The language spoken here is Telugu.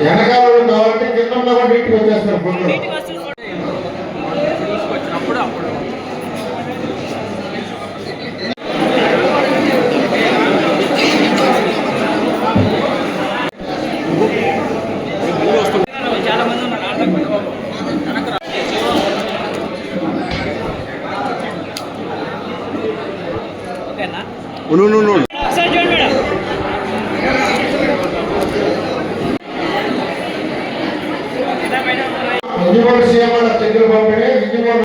వెనకాల కావాలంటే కింద ఇంటికి వచ్చేస్తారు ఓకేనా? ఒకసారి చూడండి మేడం. పంపి